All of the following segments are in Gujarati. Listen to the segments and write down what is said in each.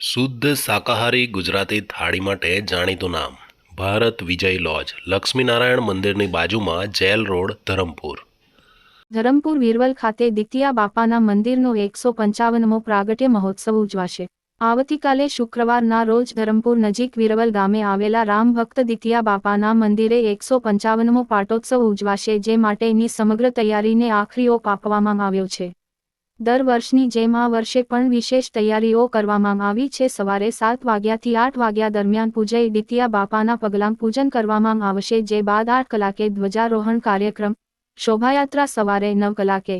શુદ્ધ શાકાહારી ગુજરાતી થાળી માટે જાણીતું નામ. ભારત વિજય લોજ, લક્ષ્મીનારાયણ મંદિરની બાજુમાં જેલ રોડ, ધરમપુર. ધરમપુર વીરવલ ખાતે દિતિયા બાપાના મંદિરનો એકસો પંચાવનમો પ્રાગટ્ય મહોત્સવ ઉજવાશે. આવતીકાલે શુક્રવારના રોજ ધરમપુર નજીક વિરવલ ગામે આવેલા રામ ભક્ત દિતિયા બાપાના મંદિરે એકસો પંચાવનમો પાટોત્સવ ઉજવાશે, જે માટેની સમગ્ર તૈયારીને આખરી ઓપ આવ્યો છે. દર વર્ષની જેમ આ વર્ષે પણ વિશેષ તૈયારીઓ કરવામાં આવી છે. સવારે સાત વાગ્યાથી આઠ વાગ્યા દરમિયાન પૂજય દિતિયા બાપાના પગલાં પૂજન કરવામાં આવશે, જે બાદ આઠ કલાકે ધ્વજારોહણ કાર્યક્રમ, શોભાયાત્રા સવારે નવ કલાકે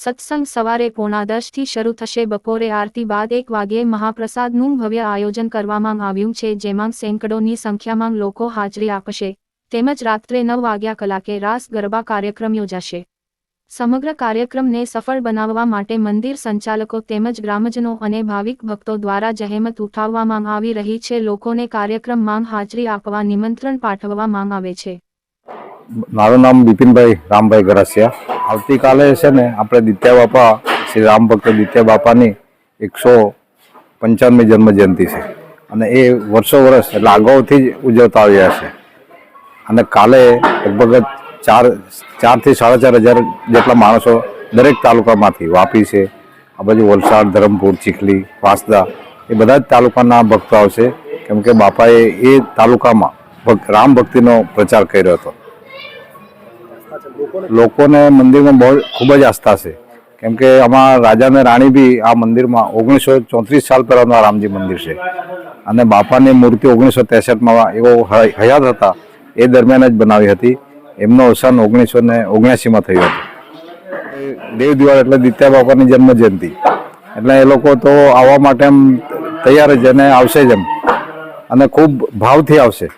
સત્સંગ સવારે પોણા દસથી શરૂ થશે. બપોરે આરતી બાદ એક વાગ્યે મહાપ્રસાદનું ભવ્ય આયોજન કરવામાં આવ્યું છે, જેમાં સેંકડોની સંખ્યામાં લોકો હાજરી આપશે. તેમજ રાત્રે નવ વાગ્યા કલાકે રાસ ગરબા કાર્યક્રમ યોજાશે. સમગ્ર કાર્યક્રમને સફળ બનાવવા માટે મંદિર સંચાલકો તેમજ ગ્રામજનો અને ભાવિક ભક્તો દ્વારા જહેમત ઉઠાવવામાં આવી રહી છે. લોકોને કાર્યક્રમમાં હાજરી આપવા નિમંત્રણ પાઠવવામાં આવે છે. મારું નામ બિપિનભાઈ રામભાઈ ગરાસિયા. આવતીકાલે છે ને આપણે દિત્યા બાપા, શ્રી રામ ભક્ત દિત્યા બાપાની એકસો પંચાણમી જન્મ જયંતિ છે. અને એ વર્ષો વર્ષ એટલે અગાઉથી જ ઉજવતા આવ્યા છે. અને કાલે લગભગ ચાર, ચારથી સાડા ચાર હજાર જેટલા માણસો દરેક તાલુકામાંથી વાપી છે. આ બાજુ વલસાડ, ધરમપુર, ચીખલી, વાંસદા એ બધા જ તાલુકાના ભક્તો આવશે. કેમ કે બાપાએ એ તાલુકામાં રામ ભક્તિનો પ્રચાર કર્યો હતો. લોકોને મંદિરમાં બહુ ખૂબ જ આસ્થા છે. કેમ કે આમાં રાજા અને રાણી બી આ મંદિરમાં ઓગણીસો ચોત્રીસ સાલ પહેલાંનું આ રામજી મંદિર છે. અને બાપાની મૂર્તિ ઓગણીસો ત્રેસઠમાં એવો હય- હયાત હતા, એ દરમિયાન જ બનાવી હતી. એમનું અવસાન ઓગણીસો ને ઓગણસીમાં થયું હતું. દેવ દિવાળ એટલે દિત્યા બાપાની જન્મ જયંતિ એટલે એ લોકો તો આવવા માટે એમ તૈયાર જ અને આવશે જ એમ. અને ખૂબ ભાવથી આવશે.